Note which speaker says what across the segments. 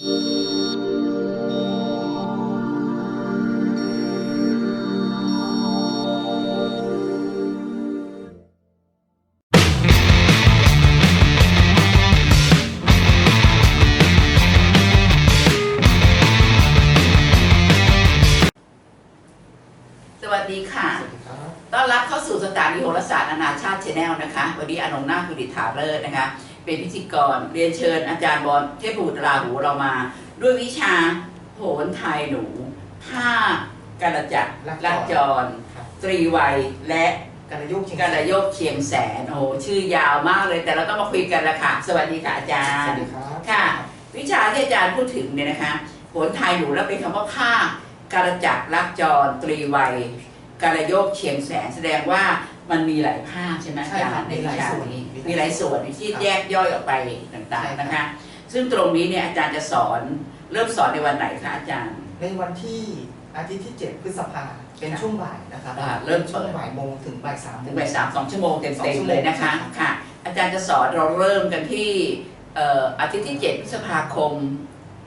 Speaker 1: สวัสดีค่ะ
Speaker 2: สวัสดีครับ
Speaker 1: ต้อนรับเข้าสู่สถานีโหราศาสตร์นานาชาติชแนลนะคะ วันนี้อนงนาคกุดิษฐาเลิศนะคะ เป็นพิธีกร เรียนเชิญอาจารย์บอลเทพบุตรราหูเรามา ด้วยวิชาโหนไทยหนูท่ากระจัดลักจร
Speaker 2: ครับ
Speaker 1: ตรีวัยและ
Speaker 2: การยุกต์ชิง
Speaker 1: การโยกเชียงแสนโอ้โหชื่อยาวมากเลยแต่เราต้องมาคุยกันละค่ะ สวัสดีค่ะอาจาร
Speaker 2: สวัส
Speaker 1: ย์
Speaker 2: ดีครับ
Speaker 1: ค่ะ วิชาที่อาจารย์พูดถึงเนี่ยนะคะโหนไทยหนูแล้วเป็นคำว่าภาคการจักรลักจร ตรีวัยการโยกเชียงแสนแสดงว่ามันมีหลายภาคใช่ไหมอา
Speaker 2: ใช่
Speaker 1: จาร
Speaker 2: ครับ
Speaker 1: ย์ใน
Speaker 2: มีห
Speaker 1: วิ
Speaker 2: ลาย
Speaker 1: ชา
Speaker 2: ส่วน
Speaker 1: นี้
Speaker 2: มี
Speaker 1: มีห
Speaker 2: ห
Speaker 1: ลา
Speaker 2: ลายยส่
Speaker 1: ส่ว
Speaker 2: วนน
Speaker 1: ที่
Speaker 2: ครับ
Speaker 1: แยกย่อยออกไปต่าง
Speaker 2: ใช่
Speaker 1: ๆ
Speaker 2: ครับ
Speaker 1: นะคะ ซึ่งตรงนี้เนี่ยอาจารย์จะสอนเริ่มสอนในวันไหนคะอาจารย์
Speaker 2: ในวันที่อาทิตย์ที่ 7 พฤษภาเป็น
Speaker 1: ค่ะ
Speaker 2: ช่วงบ่ายนะครับ
Speaker 1: อ่าเริ่ม
Speaker 2: ช่วง
Speaker 1: เปิด
Speaker 2: บ่ายโมงถึงบ่ายสาม
Speaker 1: ถึงบ่ายสามสองชั่วโมงเต็
Speaker 2: สองชั่
Speaker 1: ม
Speaker 2: ว
Speaker 1: ๆ
Speaker 2: โมง
Speaker 1: เลยนะคะ
Speaker 2: ครับ
Speaker 1: ค่ะ อาจารย์จะสอนเราเริ่มกันที่เอ่ออาทิตย์ที่ 7 พฤษภาคม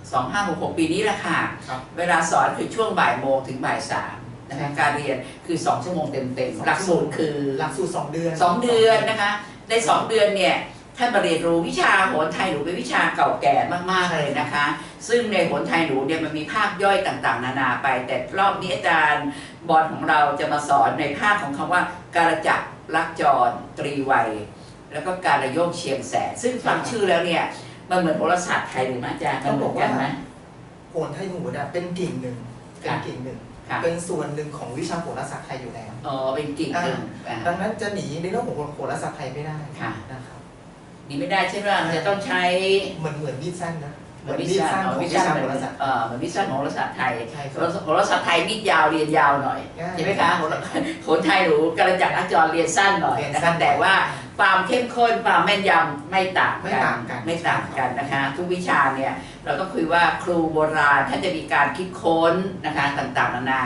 Speaker 1: 2566 ปีนี้แหละค่ะ
Speaker 2: ครับ
Speaker 1: เวลาสอนคือช่วงบ่ายโมงถึงบ่ายสามนะคะการเรียนคือ 2 ชั่วโมงเต็ม
Speaker 2: สอง
Speaker 1: ๆหลักสูตรคือ
Speaker 2: หลักสูตรสองเดือน
Speaker 1: 2 เดือนนะคะ ใน2เดือนเนี่ยท่านมาเรียนรู้วิชาโหนไทยหนูเป็นวิชาเก่าแก่มากๆเลยนะคะ ซึ่งในโหนไทยหนูเนี่ยมันมีภาคย่อยต่างๆ นานาไป แต่รอบนี้อาจารย์บอลของเราจะมาสอนในภาคของคำว่าการจักรลักจรตรีวัย แล้วก็การระโยกเชียงแสนซึ่งฟังชื่อแล้วเนี่ยมันเหมือนโหราศาสตร์ไทยหรือไม่อาจารย์มันเหมือนกันไหม
Speaker 2: โหนไทยหนูเนี่ยเป็นกิ่งหนึ่งเป็นกิ่งหนึ่ง
Speaker 1: ค่ะ
Speaker 2: เป็นส่วนหนึ่งของวิชาโหราศาสตร์ไทยอยู่แล้ว
Speaker 1: อ๋อเป็นกิ่งหนึ่งอ่า
Speaker 2: ดังนั้นจะหนีในเรื่องของโหราศาสตร์ไทยไม่ได้
Speaker 1: ค่ะ
Speaker 2: นะครับ
Speaker 1: นี่ไม่ได้ใช่ไหมมันจะต้องใช้
Speaker 2: เหมือนเหมือนมีดสั้นนะ
Speaker 1: เหมือนวิชา
Speaker 2: ข
Speaker 1: ข
Speaker 2: อ
Speaker 1: องง
Speaker 2: วิ
Speaker 1: วิ
Speaker 2: ชา
Speaker 1: ชา
Speaker 2: โห
Speaker 1: เหมือน
Speaker 2: ราศาสตร์
Speaker 1: เอ่อเหมือนวิชาของโหราศาสตร์ไทย
Speaker 2: ใช่ค
Speaker 1: โห
Speaker 2: รับ
Speaker 1: ราโหราศาสตร์ไทยมีดยาวเรียนยาวหน่อย
Speaker 2: อ่า
Speaker 1: ใช่ไหมคะโหราโหนไทยหนูกระจักรนักจรเรียนสั้นหน่อย
Speaker 2: เรียน
Speaker 1: นะ
Speaker 2: สั้
Speaker 1: คะ
Speaker 2: น
Speaker 1: แต่ว่า ความเข้มข้นความแม่นยำไม่ต่าง
Speaker 2: ไม่
Speaker 1: กัน
Speaker 2: ต่างกัน
Speaker 1: ไม่ต่างกันนะคะ ทุกวิชาเนี่ยเราก็คุยว่าครูโบราณท่านจะมีการคิดค้นนะคะต่างๆนานา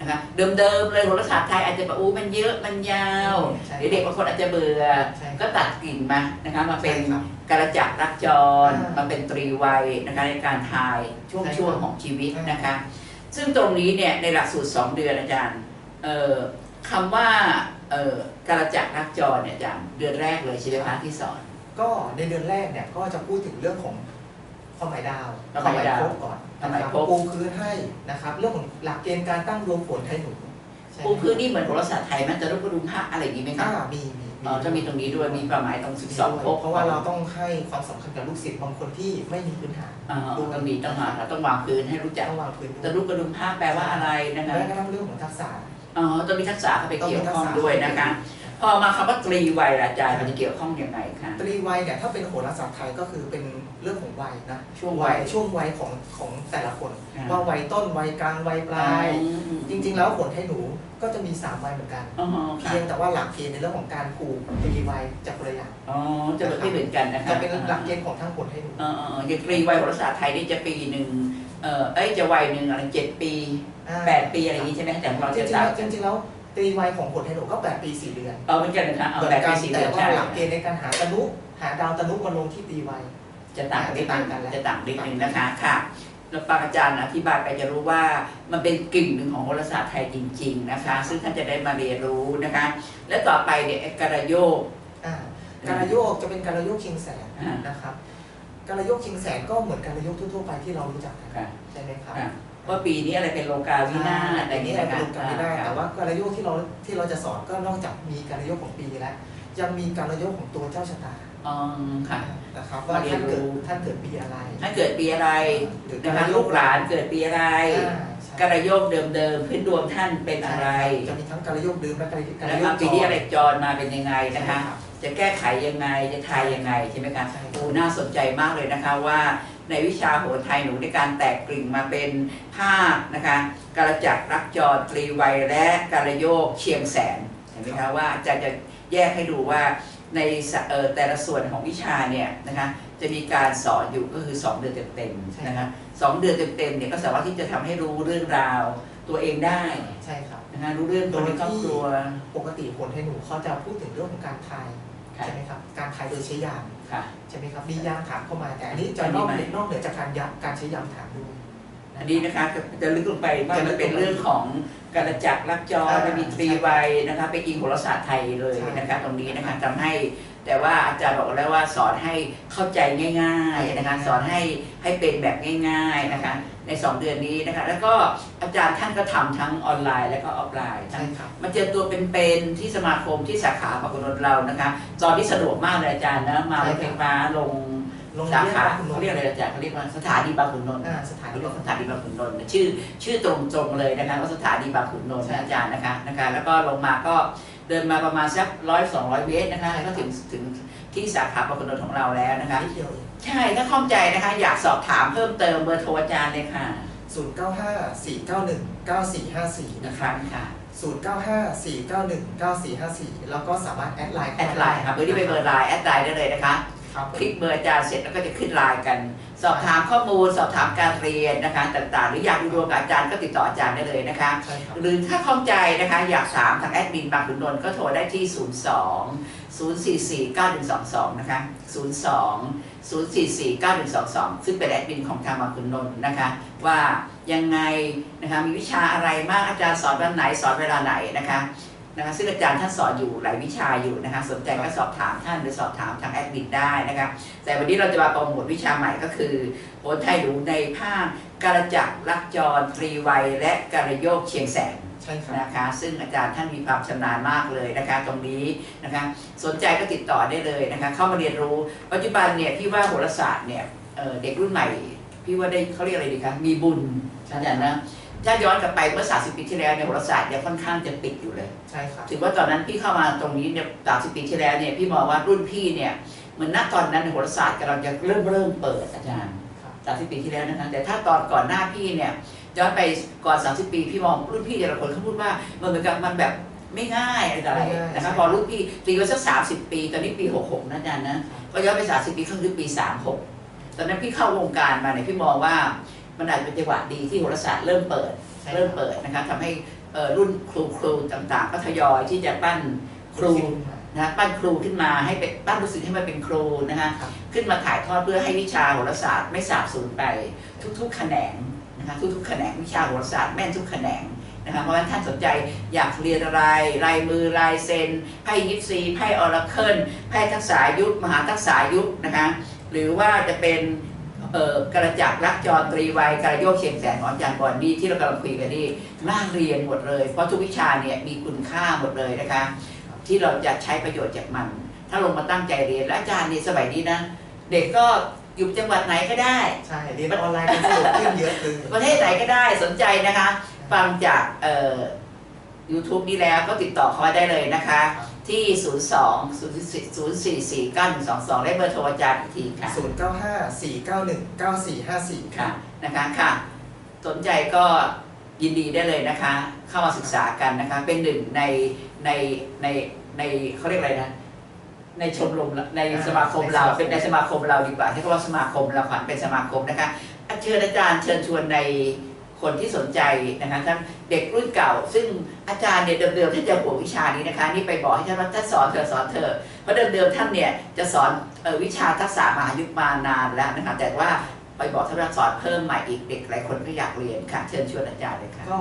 Speaker 1: นะคะเดิมๆเลยโหราศาสตร์ไทยอาจจะแบบอู้มันเยอะมันยาว
Speaker 2: ใช่
Speaker 1: เดี๋ยวเด็กบางคนอาจจะเบื่อ
Speaker 2: ใช่
Speaker 1: ก็ตัดกิ่งมานะคะมาเป็น
Speaker 2: ใช่ครับ
Speaker 1: กระจักรรักจร
Speaker 2: อ่า
Speaker 1: มาเป็นตรีวัยนะคะในการทายช่วง
Speaker 2: ใช่ครับ
Speaker 1: ช่วงของชีวิต
Speaker 2: ใช่
Speaker 1: นะคะ ซึ่งตรงนี้เนี่ยในหลักสูตร 2 เดือนอาจารย์เอ่อคำว่า เอ่อกระจักรรักจรเนี่ยอาจารย์เดือนแรกเลยใช่ไหมคะที่สอน
Speaker 2: ก็ในเดือนแรกเนี่ยก็จะพูดถึงเรื่องของความหมายดาว
Speaker 1: ความหมายดาว
Speaker 2: ภพก่อน
Speaker 1: ความหมาย
Speaker 2: นะครับ
Speaker 1: ภพ
Speaker 2: ปูพื้นให้นะครับ เรื่องของหลักเกณฑ์การตั้งดวงฝนไทยหนูใช่ไหม
Speaker 1: ปูพื้นนี่เหมือนโหราศาสตร์ไทยมันจะรูปกระดุมพระอะไรอย่างนี้ไหมคะ
Speaker 2: อ่ามีมี
Speaker 1: อ๋อจะมีตรงนี้ด้วยมีความหมายตรง12ภพ
Speaker 2: เพราะว่าเราต้องให้ความสำคัญกับลูกศิษย์บางคนที่ไม่มีพื้นฐาน
Speaker 1: อ๋อต้องมีต้องมาเราต้องวางพื้นให้รู้จัก
Speaker 2: ต้องวางพื้น
Speaker 1: แต่รูปกระดุมพระแปลว่าอะไรนะคะ
Speaker 2: แม้กระทั่งเรื่องของทักษะ
Speaker 1: อ๋อต้องมีทักษะเข้าไป
Speaker 2: ต้อง
Speaker 1: เกี่
Speaker 2: มี
Speaker 1: ยว
Speaker 2: ทัก
Speaker 1: ข้อง
Speaker 2: ษะ
Speaker 1: ด้วยนะคะพอมาคำว่าตรีวัยล่ะอาจารย์มันจะเกี่ยวข้องยังไงคะ
Speaker 2: ตรีวัยเนี่ยถ้าเป็นโหราศาสตร์ไทยก็คือเป็นเรื่องของวัยนะ
Speaker 1: ช่วงวัย
Speaker 2: ช่วงวัยของของแต่ละคน
Speaker 1: อ่า
Speaker 2: ว่าวัยต้นวัยกลางวัยปลาย
Speaker 1: อืม
Speaker 2: จริง ๆ แล้วผลให้หนูก็จะมีสามวัยเหมือนกัน
Speaker 1: อ๋อค่ะ
Speaker 2: เพียงแต่ว่าหลักเกณฑ์ในเรื่องของการผูกตรีวัยจะคนละอย่าง
Speaker 1: อ๋อจะไม่เหมือนกันนะคะ
Speaker 2: จะเป็นหลักเกณฑ์ของทางผลให้หนู
Speaker 1: เออเอออย่างตรีวัยโหราศาสตร์ไทยนี่จะปีหนึ่ง เออเอ้ยจะวัยหนึ่งอะไรเจ็ดปี
Speaker 2: อ่า
Speaker 1: แปดปีอะไรอย่างนี้ใช่ไหมแต่ของเรา
Speaker 2: จริ
Speaker 1: จะ
Speaker 2: งๆ
Speaker 1: ต่า
Speaker 2: แล้
Speaker 1: ง
Speaker 2: วจริงๆแล้วตรีวัยของผลให้หนูก็แปดปีสี่เดือน
Speaker 1: เออเหมือนกันนะคะเอา
Speaker 2: เหมือน
Speaker 1: แปด
Speaker 2: กั
Speaker 1: ปี
Speaker 2: น
Speaker 1: สี่
Speaker 2: แต่
Speaker 1: เดือน
Speaker 2: ว่า
Speaker 1: ใช่
Speaker 2: หลักเกณฑ์ในการหาตนุหาดาวตนุมาลงที่ตรีวัย
Speaker 1: จะต่างนิด
Speaker 2: จะ
Speaker 1: นึ
Speaker 2: ต่างงกันแล้ว
Speaker 1: จะต่างนิดนึงนะคะค่ะแล้วปางอาจารย์อธิบายไปจะรู้ว่ามันเป็นกลิ่นหนึ่งของโหราศาสตร์ไทยจริง ๆนะคะ ซึ่งท่านจะได้มาเรียนรู้นะคะ และต่อไปเนี่ยไอ้กระโยก
Speaker 2: อ่าการโยกจะเป็นการโยกชิงแสน
Speaker 1: อ่าน
Speaker 2: นะครับ การโยกชิงแสนก็เหมือนการโยกทั่วๆไปที่เรารู้จักกัน
Speaker 1: ค่ะ
Speaker 2: ใช่ไหมครับ
Speaker 1: ค่ะว่าปีนี้อะไรเป็นโลกาวินาศอะไร
Speaker 2: แต่
Speaker 1: อย่าง
Speaker 2: นี้
Speaker 1: นี้
Speaker 2: เรา
Speaker 1: นะคะ
Speaker 2: ลงกันไม่ได้
Speaker 1: อ่
Speaker 2: แต่ว่าการโยกที่เราที่เราจะสอนก็นอกจากมีการโยกของปีแล้วยังมีการโยกของตัวเจ้าชะตา
Speaker 1: อ๋อค่ะ
Speaker 2: นะครับว่าท่านเกิดท่านเกิดปีอะไร
Speaker 1: ถ้าเกิดปีอะไร
Speaker 2: หรือ
Speaker 1: นะคะลูกหลานเกิดปีอะไร
Speaker 2: อ่าใช่
Speaker 1: กระโยกเดิมๆพื้นดวงท่านเป็นอะไร
Speaker 2: จะมีทั้งการโยกเดิมและการการ
Speaker 1: แล้ว
Speaker 2: โย
Speaker 1: มากปีนี้อะไรจรมาเป็นยังไงนะคะ
Speaker 2: ใช่รับ
Speaker 1: จะแก้ไขยังไงจะทายยังไงใช่ไหมคะ
Speaker 2: ใช่ครับ
Speaker 1: โอ้น่าสนใจมากเลยนะคะว่าในวิชาโหราไทยหนูในการแตกกลิ่งมาเป็นภาคนะคะการจักรรักจรตรีวัยและการโยกเชียงแสนเห็นไหมคะว่าอาจารย์จะแยกให้ดูว่าในสะเอ่อแต่ละส่วนของวิชาเนี่ยนะคะจะมีการสอนอยู่ก็คือ 2 เดือนเต็ม
Speaker 2: ใช่
Speaker 1: ๆนะคะสองเดือนเต็มๆเนี่ยก็สามารถที่จะทำให้รู้เรื่องราวตัวเองได้
Speaker 2: ใช่ครับ
Speaker 1: นะคะรู้เรื่องคนในครอบครัว
Speaker 2: ปกติผลให้หนูเขาจะพูดถึงเรื่องของการทาย
Speaker 1: ค่ะ
Speaker 2: ใช่ไหมครับการทายโดยใช้ยาน
Speaker 1: ค่ะ
Speaker 2: ใช่ไหมครับมียามถามเข้ามาแต่อันนี้จะนอก
Speaker 1: อันนี้ไม่
Speaker 2: นอกเหนือจากการยามการใช้ยามถามด้วย
Speaker 1: อันนี้นะคะจะลึกลงไปว่า
Speaker 2: จะลึ
Speaker 1: มัน
Speaker 2: กลงไป
Speaker 1: เป็นเรื่องของการจักรลักจอ
Speaker 2: อ่า
Speaker 1: จะมีตรีวัยนะคะไปอิงโหราศาสตร์ไทยเลย
Speaker 2: ใช่
Speaker 1: นะคะตรงนี้นะคะทำให้แต่ว่าอาจารย์บอกแล้วว่าสอนให้เข้าใจง่ายๆนะคะสอนให้ให้เป็นแบบง่ายๆนะคะในสองเดือนนี้นะคะแล้วก็อาจารย์ท่านก็ทำทั้งออนไลน์และก็ออฟไลน์
Speaker 2: ใช่ครับ
Speaker 1: มาเจอตัวเป็นๆที่สมาคมที่สาขาปากกนนเรานะคะตอนที่สะดวกมากเลยอาจารย์นะมารถไฟฟ้าลง
Speaker 2: ลง
Speaker 1: สา
Speaker 2: เรียน
Speaker 1: ขา
Speaker 2: ว่าคุณน
Speaker 1: เขา
Speaker 2: น
Speaker 1: เรียก
Speaker 2: ท์
Speaker 1: อะไรอาจารย์เขาเรียกว่าสถานีบางขุนนนท์
Speaker 2: อ่าสถานี
Speaker 1: เรียกว่าสถานีบางขุนนนท์ชื่อชื่อตรงๆเลยนะคะว่าสถานีบางขุนนนท์
Speaker 2: ใช่
Speaker 1: นะอาจารย์นะคะนะคะ แล้วก็ลงมาก็เดินมาประมาณสักร้อยสองร้อยเมตรนะคะก็ถึงถึงที่สาขาบางขุนนนท์ของเราแล้วนะคะ
Speaker 2: นิดเดียวเอง
Speaker 1: ใช่ถ้าข้องใจนะคะอยากสอบถามเพิ่มเติมเบอร์โทรอาจารย์เลยค่ะ
Speaker 2: ศูนย์เก้าห้าสี่เก้าหนึ่งเก้าสี่ห้าสี่
Speaker 1: อี
Speaker 2: นะ
Speaker 1: ก
Speaker 2: ค
Speaker 1: ครับรั้งค่ะ
Speaker 2: ศูนย์เก้าห้าสี่เก้าหนึ่งเก้าสี่ห้าสี่แล้วก็สามารถแอดไลน์
Speaker 1: แอดไลน์ครับเบอร์ที่เป็นเบอร์ไลน์แอดไลน์ได้เลยนะคะ
Speaker 2: ครับ
Speaker 1: คลิกเบอร์อาจารย์เสร็จแล้วก็จะขึ้นไลน์กัน สอบถามข้อมูล สอบถามการเรียนนะคะต่างๆ หรืออยากดูดวงกับอาจารย์ก็ติดต่ออาจารย์ได้เลยนะคะ
Speaker 2: ใช่ครับ
Speaker 1: หรือถ้าข้องใจนะคะอยากถามทางแอดมินบางขุนนนท์ก็โทรได้ที่ 02 044 9122 นะคะ 02 044 9122 ซึ่งเป็นแอดมินของทางบางขุนนนท์นะคะ ว่ายังไงนะคะมีวิชาอะไรมากอาจารย์สอนวันไหนสอนเวลาไหนนะคะ นะคะซึ่งอาจารย์ท่านสอนอยู่หลายวิชาอยู่นะคะสนใจก็สอบถามท่านหรือสอบถามทางแอดมินได้นะคะแต่วันนี้เราจะมาโปรโมทวิชาใหม่ก็คือโหนไทยหรูในภาคการจักรลักจรตรีวัย และการโยกเชียงแสน
Speaker 2: ใช่ครับ
Speaker 1: นะคะซึ่งอาจารย์ท่านมีความชำนาญมากเลยนะคะตรงนี้นะคะสนใจก็ติดต่อได้เลยนะคะเข้ามาเรียนรู้ปัจจุบันเนี่ยพี่ว่าโหราศาสตร์เนี่ยเอ่อเด็กรุ่นใหม่ พี่ว่าได้เขาเรียกอะไรดีคะมีบุญอาจารย์นะ ถ้าย้อนกลับไปเมื่อ 30 ปีที่แล้วเนี่ยโหราศาสตร์เนี่ยค่อนข้างจะปิดอยู่เลย
Speaker 2: ใช่ครับ
Speaker 1: ถือว่าตอนนั้นพี่เข้ามาตรงนี้เนี่ยสามสิบปีที่แล้วเนี่ยพี่มองว่ารุ่นพี่เนี่ยเหมือนณตอนนั้นในยโหราศาสตร์กำลังจะเริ่มเริ่มเปิดอาจารย์
Speaker 2: ครับ
Speaker 1: สามสิบปีที่แล้วนะคะ แต่ถ้าตอนก่อนหน้าพี่เนี่ยย้อนไปก่อน 30 ปีพี่มองรุ่นพี่แต่ละคนเขาพูดว่ามันเหมือนกับมันแบบไม่ง่ายอะไรต่ออะไร
Speaker 2: ไม่ง่าย
Speaker 1: นะคะ
Speaker 2: ใช่
Speaker 1: พอรุ่นพี่ตีไว้สักสามสิบปีตอนนี้ปีหกหกนะอาจารย์นะก็ย้อนไปสามสิบปีก็คือปีสามหกตอนนั้นพี่เข้าวงการมาเนี่ยพี่มองว่า มันอาจจะเป็นจังหวะดีที่โหราศาสตร์เริ่มเปิด
Speaker 2: ใช่
Speaker 1: เริ่มเปิดนะคะทำให้เอ่อรุ่นครูครูต่างๆ ก็ทยอยที่จะปั้นครูนะปั้นครูขึ้นมาให้เป็นปั้นรู้สึกให้มันเป็นครูนะคะ
Speaker 2: ครับ
Speaker 1: ขึ้นมาถ่ายทอดเพื่อให้วิชาโหราศาสตร์ไม่สาบสูญไปทุกๆแขนงนะคะทุกๆแขนงวิชาโหราศาสตร์แม่นทุกแขนงนะคะเพราะฉะนั้นท่านสนใจอยากเรียนอะไรลายมือลายเซ็นไพ่ยิปซีไพ่ออราเคิลไพ่ทักษะยุคมหาทักษะยุคนะคะหรือว่าจะเป็นเอ่อ กระจักรลักจรตรีวัยกระโยกเชียงแสนของอาจารย์บอลนี่ที่เรากำลังคุยกันนี่น่าเรียนหมดเลย เพราะทุกวิชาเนี่ยมีคุณค่าหมดเลยนะคะ ที่เราจะใช้ประโยชน์จากมัน ถ้าลงมาตั้งใจเรียนและอาจารย์นี่สมัยนี้นะ เด็กก็อยู่จังหวัดไหนก็ได้
Speaker 2: ใช่เรียนออนไลน์กันสะดวกขึ้นเยอะเลย
Speaker 1: ประเทศไหนก็ได้สนใจนะคะ ฟังจากเอ่อ YouTube นี้แล้วก็ติดต่อเขามาได้เลยนะคะ ที่ 02 0 4 4 9 1 2 2และเบอร์โทรอาจารย์อีกทีค่ะ
Speaker 2: ศูนย์เก้าห้าสี่เก้าหนึ่งเก้าสี่ห้าสี่
Speaker 1: ค่ะนะคะค่ะ สนใจก็ยินดีได้เลยนะคะ เข้ามาศึกษากันนะคะ เป็นหนึ่งในในในในเขาเรียกอะไรนะ ในชมรมในสมาคมเราเป็นในสมาคมเราดีกว่าใช้คำว่าสมาคมเราขวัญเป็นสมาคมนะคะอะเชิญอาจารย์เชิญชวนใน คนที่สนใจนะคะทั้งเด็กรุ่นเก่า ซึ่งอาจารย์เนี่ยเดิมๆท่านจะหัววิชานี้นะคะ นี่ไปบอกให้ท่านว่าท่านสอนเธอสอนเธอเพราะเดิมๆท่านเนี่ยจะสอนวิชาทักษะมหายุคมานานแล้วนะคะแต่ว่าไปบอกท่านว่าสอนเพิ่มใหม่อีกเด็กหลายคนก็อยากเรียนค่ะ เชิญชวนอาจารย์เลยค่ะ
Speaker 2: ก็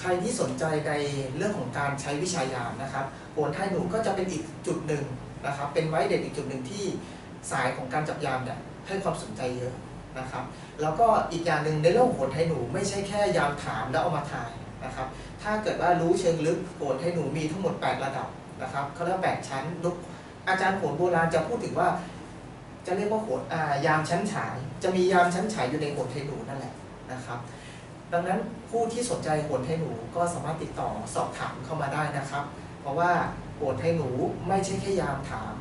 Speaker 2: ใครที่สนใจในเรื่องของการใช้วิชายามนะครับโหนไทยหนูก็จะเป็นอีกจุดหนึ่งนะครับเป็นไว้เด็ดอีกจุดหนึ่งที่สายของการจับยามเนี่ยให้ความสนใจเยอะ นะครับ แล้วก็อีกอย่างหนึ่งในเรื่องโหนไทหนูไม่ใช่แค่ยามถามแล้วเอามาถ่ายนะครับ ถ้าเกิดว่ารู้เชิงลึกโหนไทหนูมีทั้งหมด 8 ระดับนะครับเขาเรียกว่าแปดชั้นทุกอาจารย์โหนโบราณจะพูดถึงว่า จะเรียกว่าโหนอ่ายามชั้นฉาย จะมียามชั้นฉายอยู่ในโหนไทหนูนั่นแหละนะครับดังนั้นผู้ที่สนใจโหนไทหนูก็สามารถติดต่อสอบถามเข้ามาได้นะครับ เพราะว่าโหนไทหนูไม่ใช่แค่ยามถาม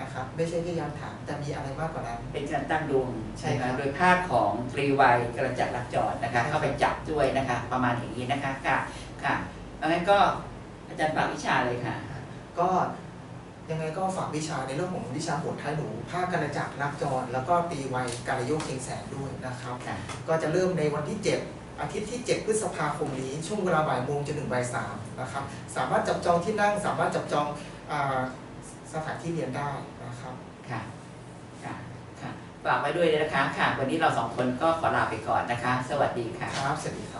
Speaker 2: นะครับไม่ใช่แค่ยามถามแต่มีอะไรมากกว่านั้น
Speaker 1: เป็นการตั้งดวง
Speaker 2: ใช่ครับ
Speaker 1: นะโดยภาคของตรีวัยกระจัดรักจอดนะคะเข้าไปจับด้วยนะคะ ประมาณอย่างนี้นะคะค่ะค่ะเพราะงั้นก็อาจารย์ฝากวิชาเลยค่ะ
Speaker 2: ก็ยังไงก็ฝากวิชาในเรื่องของวิชาโหนไทยหนูภาคการจักรรักจร แล้วก็ตีไวยการโยกเชียงแสนด้วยนะครับ
Speaker 1: ค่ะ
Speaker 2: ก็จะเริ่มในวันที่ 7 อาทิตย์ที่ 7 พฤษภาคมนี้ช่วงเวลาบ่ายโมงจนถึงบ่ายสามนะครับ สามารถจับจองที่นั่ง สามารถจับจองอา สถานที่เรียนได้นะครับ ค่ะค่ะ
Speaker 1: ค่ะฝากไว้ด้วยนะคะค่ะ วันนี้เราสองคนก็ขอลาไปก่อนนะคะ สวัสดีค่ะ
Speaker 2: ครับ สวัสดีครับ